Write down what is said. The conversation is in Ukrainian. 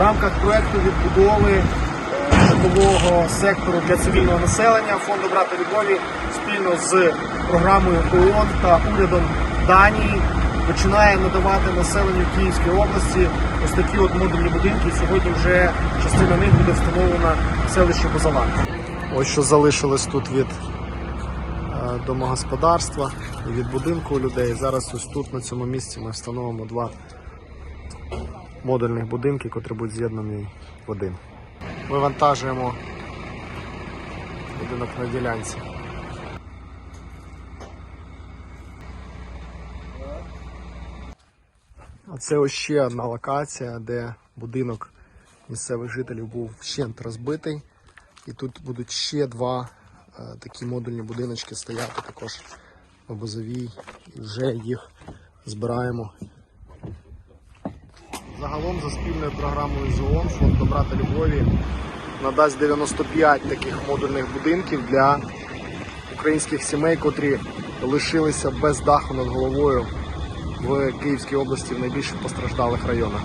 В рамках проекту відбудови е, житлового сектору для цивільного населення фонду брата Львові спільно з програмою ООН та урядом Данії починає надавати населенню Київської області ось такі от модульні будинки. Сьогодні вже частина них буде встановлена в селищі Базалан. Ось що залишилось тут від е, домогосподарства і від будинку людей. Зараз ось тут на цьому місці ми встановимо два модульних будинки, котрі будуть з'єднані в один. Вивантажуємо будинок на ділянці. А це ось ще одна локація, де будинок місцевих жителів був вщент розбитий. І тут будуть ще два е, такі модульні будиночки стояти також в Базовій. Вже їх збираємо. Загалом за спільною програмою з ООН фонд добра та любові надасть 95 таких модульних будинків для українських сімей, котрі лишилися без даху над головою в Київській області в найбільш постраждалих районах.